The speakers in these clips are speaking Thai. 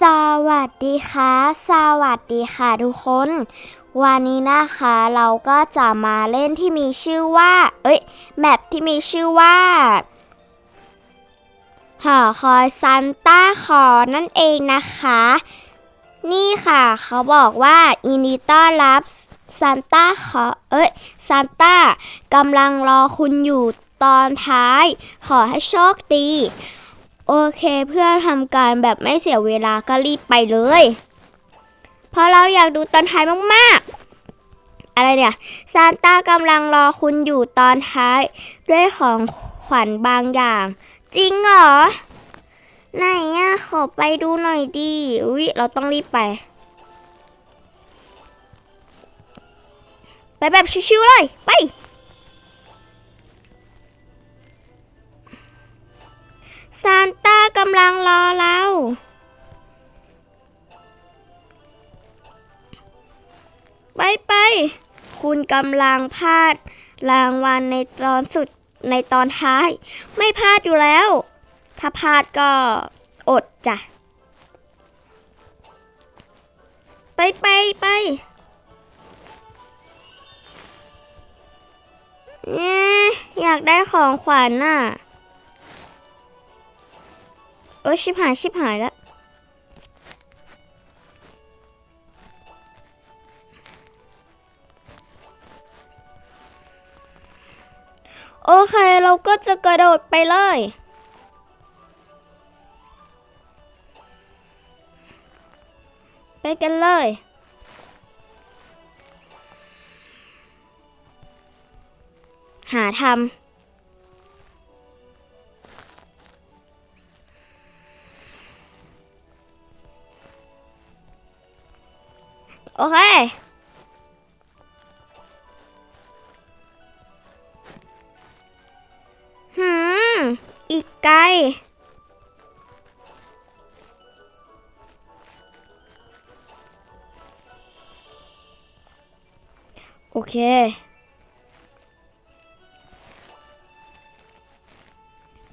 สวัสดีค่ะ สวัสดีค่ะทุกคน วันนี้นะคะเราก็จะมาเล่นที่มีชื่อว่า เอ้ย แมปที่มีชื่อว่าหอคอยซันต้าคอนั่นเองนะคะ นี่ค่ะเขาบอกว่าอินดีต้อนรับซันต้าขอเอ้ยซันต้ากำลังรอคุณอยู่ตอนท้าย ขอให้โชคดี โอเคเพื่อทำการแบบไม่เสียเวลาก็รีบไปเลย เพราะเราอยากดูตอนท้ายมากๆ อะไรเนี่ยซานต้ากำลังรอคุณอยู่ตอนท้าย ด้วยของขวัญบางอย่าง จริงเหรอ ไหนอะขอไปดูหน่อยดิอุ๊ย เราต้องรีบไป ไปแบบชิวๆเลย ไป ซานต้ากำลังรอเรา ไปไป คุณกำลังพลาดรางวัลในตอนสุดในตอนท้าย ไม่พลาดอยู่แล้ว ถ้าพลาดก็อดจ้ะ ไปไปไปเอ๊ะอยากได้ของขวัญน่ะ ออชิบหายชิบหายแล้วโอเค เราก็จะกระโดดไปเลย ไปกันเลย หาทำ โอเค หืม อีกไกล โอเค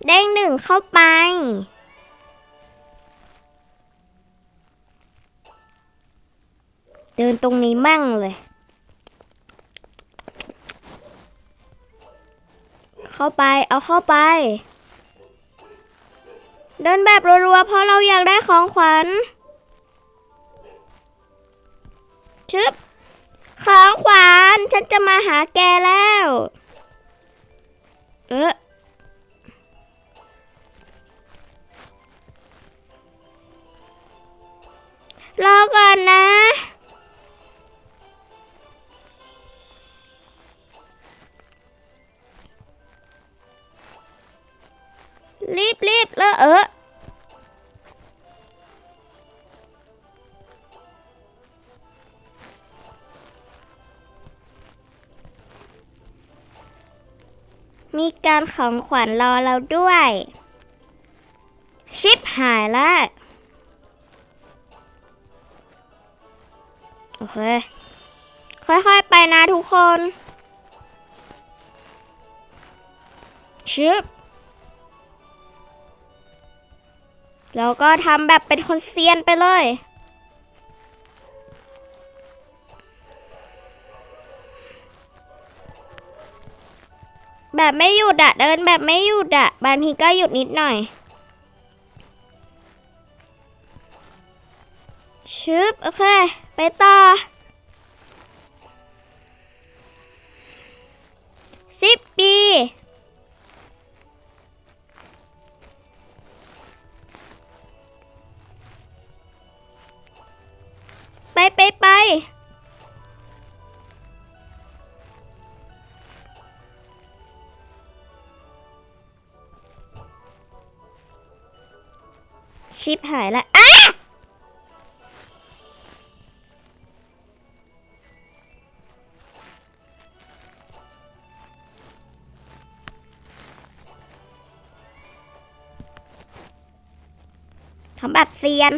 เด้งหนึ่งเข้าไป ดินตรงนี้มั่งเลย เข้าไปเอาเข้าไป เดินแบบรัวๆเพราะเราอยากได้ของขวัญชึบของขวัญฉันจะมาหาแกแล้ว เออ รีบรีบเลอะเออมีการของขวัญรอเราด้วย ชิปหายแล้วโอเค ค่อยๆไปนะทุกคนชึบ แล้วก็ทำแบบเป็นคนเซียนไปเลย แบบไม่หยุดอะเดินแบบไม่หยุดอะบางทีก็หยุดนิดหน่อย ชึบ โอเค ไปต่อ ชิปหายละอ้าทำแบบเซียน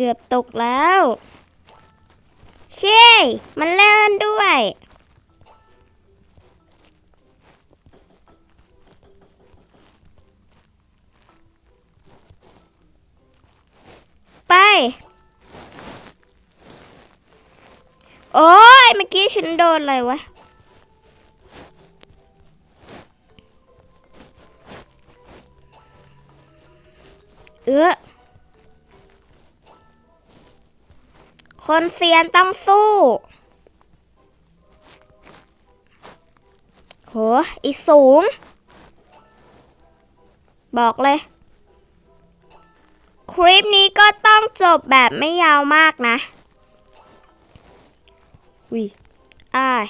กือบตกแล้ว เช่ มันเล่นด้วย ไป โอ้ยเมื่อกี้ฉันโดนอะไรวะเออ คนเซียนต้องสู้ โห อีกสูง บอกเลย คลิปนี้ก็ต้องจบแบบไม่ยาวมากนะวิอ้าย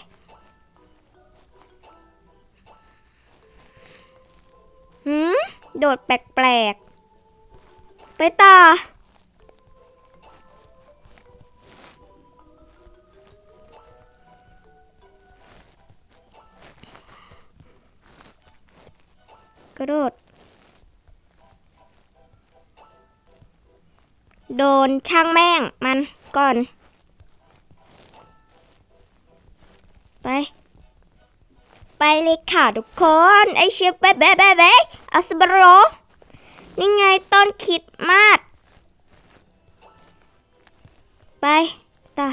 หืม โดดแปลกๆ ไปต่อ กระโดด โดนช่างแม่งมันก่อน ไป ไปเลยค่ะทุกคน ไอเชฟเบ๊ะเบ๊ะเบ๊ะเบ๊ะอัสบโรนี่ไงต้นคิดมาด ไปต่อ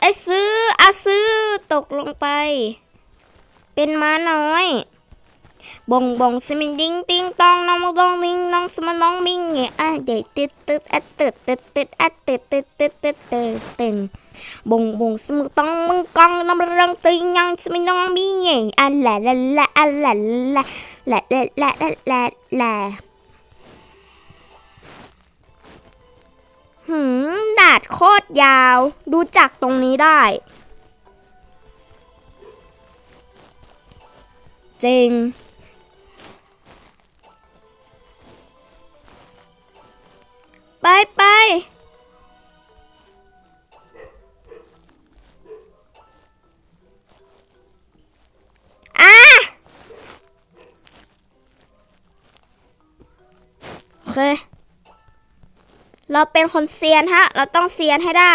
ไอซื้ออาซื้อตกลงไป เป็นม้าน้อย บงบงสมิงดิ้งติ้งตองน้องดองดิ้งน้องสมน้องมิงเงี้ยอะเด็กตึ๊ดตึ๊ดอะตึ๊ดตึ๊ดตึ๊ดอะตึ๊ดตึ๊ดตึ๊ดตึ๊ดเตึ๊บงบงสมึกตองมึงกองน้ำรังตึงยังสมิงน้องมิงเงี้ยอะแหละแหละละอะแหละแหละแหละแหละแหละแหละหืมดาดโคตรยาว ดูจากตรงนี้ได้จริง ไปไปอะโอเค เราเป็นคนเซียนฮะ เราต้องเซียนให้ได้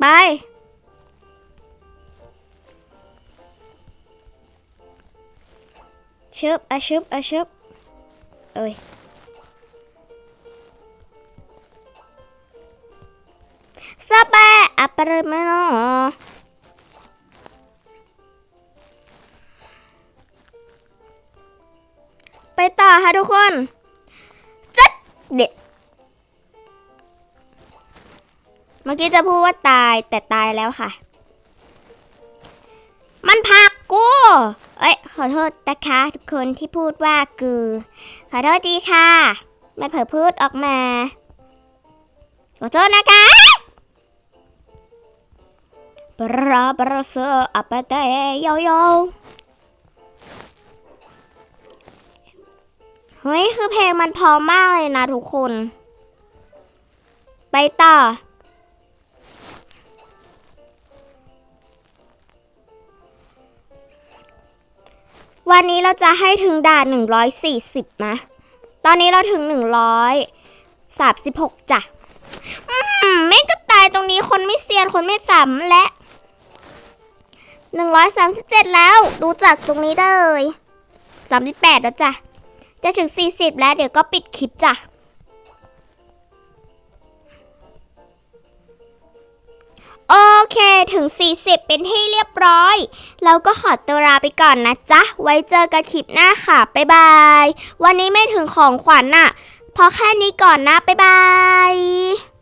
ไป ชึบอะชึบอะชึบเอ้ยสบายอะปรมโนไปต่อค่ะทุกคนจัดเด็ดเมื่อกี้จะพูดว่าตายแต่ตายแล้วค่ะ ขอโทษนะคะทุกคนที่พูดว่ากือ ขอโทษดีค่ะ มันเผลอพูดออกมา ขอโทษนะคะปราปราเซออัปเตโยโยเฮ้ยคือเพลงมันพอมากเลยนะทุกคน ไปต่อ วันนี้เราจะให้ถึงด่าน 140 นะ ตอนนี้เราถึง 136 จ้ะ อืม ไม่ก็ตายตรงนี้คนไม่เซียนคนไม่สำและ 137 แล้ว ดูจากตรงนี้ได้เลย 38 แล้วจ้ะ จะถึง 40 แล้วเดี๋ยวก็ปิดคลิปจ้ะ ถึง 40 เป็นให้เรียบร้อย เราก็ขอตัวลาไปก่อนนะจ๊ะ ไว้เจอกันคลิปหน้าค่ะ บ๊ายบาย วันนี้ไม่ถึงของขวัญน่ะ พอแค่นี้ก่อนนะ บ๊ายบาย